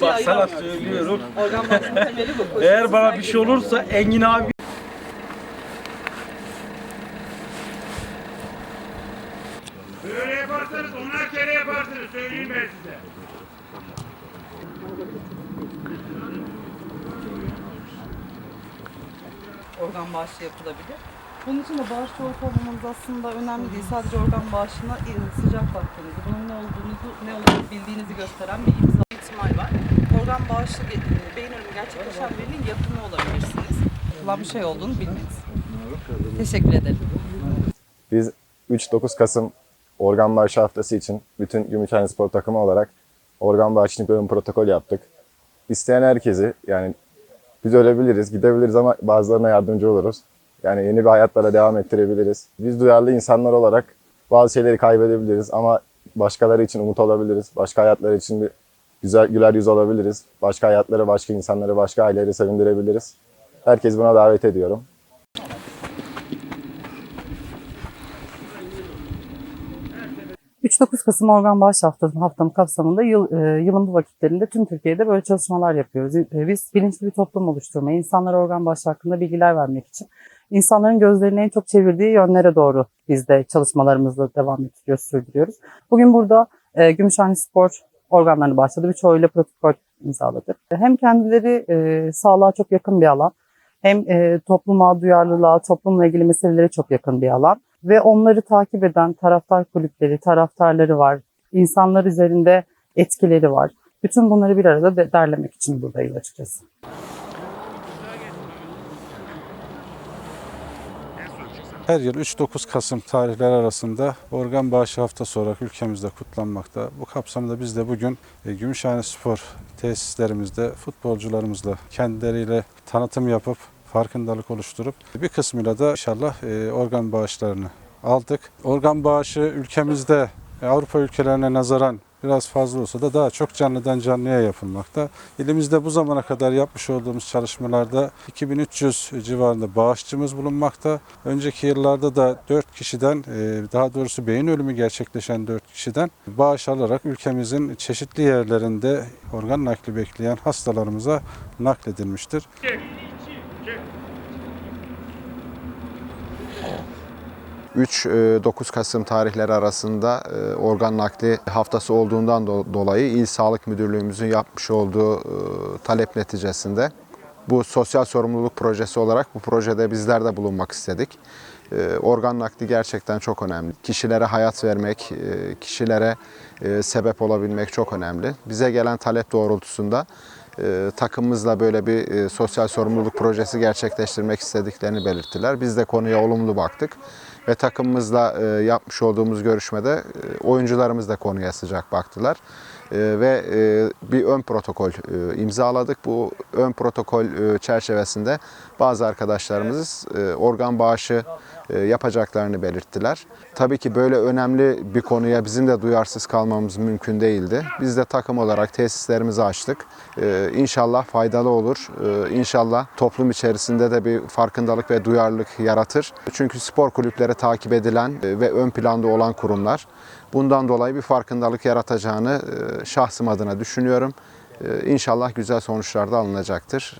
Bak sana söylüyorum. Organ bağışının temeli bu. Eğer bana bir şey olursa Engin abi Böyle yaparsanız onar kere yaparsınız söyleyeyim ben size. organ bağışı yapılabilir. Bunun için de olup olmamanız aslında önemli değil. Sadece organ bağışına e, sıcak baktığınızı, bunun ne olduğunuzu, ne olduğunu bildiğinizi gösteren bir imza ihtimal var. Organ bağışı e, beyin ölümü gerçekleşen birinin yakını olabilirsiniz. Yapılan bir şey olduğunu bilmeniz. Teşekkür ederim. Biz 3-9 Kasım organ bağışı haftası için bütün Gümüşhane Spor takımı olarak organ bağışı için bir protokol yaptık. İsteyen herkesi yani biz ölebiliriz, gidebiliriz ama bazılarına yardımcı oluruz. Yani yeni bir hayatlara devam ettirebiliriz. Biz duyarlı insanlar olarak bazı şeyleri kaybedebiliriz ama başkaları için umut olabiliriz. Başka hayatlar için bir güzel güler yüz olabiliriz. Başka hayatları, başka insanları, başka aileleri sevindirebiliriz. Herkes buna davet ediyorum. 3-9 Kasım Organ Bağış Haftası haftamı kapsamında yıl, e, yılın bu vakitlerinde tüm Türkiye'de böyle çalışmalar yapıyoruz. E, biz bilinçli bir toplum oluşturmayı, insanlara organ bağışı hakkında bilgiler vermek için insanların gözlerini en çok çevirdiği yönlere doğru biz de çalışmalarımızla devam ettiriyoruz, sürdürüyoruz. Bugün burada e, Gümüşhane Spor organlarını başladı. Birçoğuyla protokol imzaladık. Hem kendileri e, sağlığa çok yakın bir alan, hem e, topluma duyarlılığa, toplumla ilgili meselelere çok yakın bir alan ve onları takip eden taraftar kulüpleri, taraftarları var. İnsanlar üzerinde etkileri var. Bütün bunları bir arada de- derlemek için buradayız açıkçası. Her yıl 3-9 Kasım tarihleri arasında organ bağışı haftası olarak ülkemizde kutlanmakta. Bu kapsamda biz de bugün e, Gümüşhane Spor tesislerimizde futbolcularımızla kendileriyle tanıtım yapıp farkındalık oluşturup bir kısmıyla da inşallah e, organ bağışlarını aldık. Organ bağışı ülkemizde e, Avrupa ülkelerine nazaran biraz fazla olsa da daha çok canlıdan canlıya yapılmakta. İlimizde bu zamana kadar yapmış olduğumuz çalışmalarda 2300 civarında bağışçımız bulunmakta. Önceki yıllarda da 4 kişiden e, daha doğrusu beyin ölümü gerçekleşen 4 kişiden bağış alarak ülkemizin çeşitli yerlerinde organ nakli bekleyen hastalarımıza nakledilmiştir. 3-9 Kasım tarihleri arasında e, organ nakli haftası olduğundan do- dolayı İl Sağlık Müdürlüğümüzün yapmış olduğu e, talep neticesinde bu sosyal sorumluluk projesi olarak bu projede bizler de bulunmak istedik. E, Organ nakli gerçekten çok önemli. Kişilere hayat vermek, e, kişilere e, sebep olabilmek çok önemli. Bize gelen talep doğrultusunda e, takımımızla böyle bir e, sosyal sorumluluk projesi gerçekleştirmek istediklerini belirttiler. Biz de konuya olumlu baktık ve takımımızla e, yapmış olduğumuz görüşmede oyuncularımız da konuya sıcak baktılar. E, ve e, bir ön protokol e, imzaladık. Bu ön protokol e, çerçevesinde bazı arkadaşlarımız organ bağışı yapacaklarını belirttiler. Tabii ki böyle önemli bir konuya bizim de duyarsız kalmamız mümkün değildi. Biz de takım olarak tesislerimizi açtık. İnşallah faydalı olur. İnşallah toplum içerisinde de bir farkındalık ve duyarlılık yaratır. Çünkü spor kulüpleri takip edilen ve ön planda olan kurumlar. Bundan dolayı bir farkındalık yaratacağını şahsım adına düşünüyorum. E, İnşallah güzel sonuçlar da alınacaktır.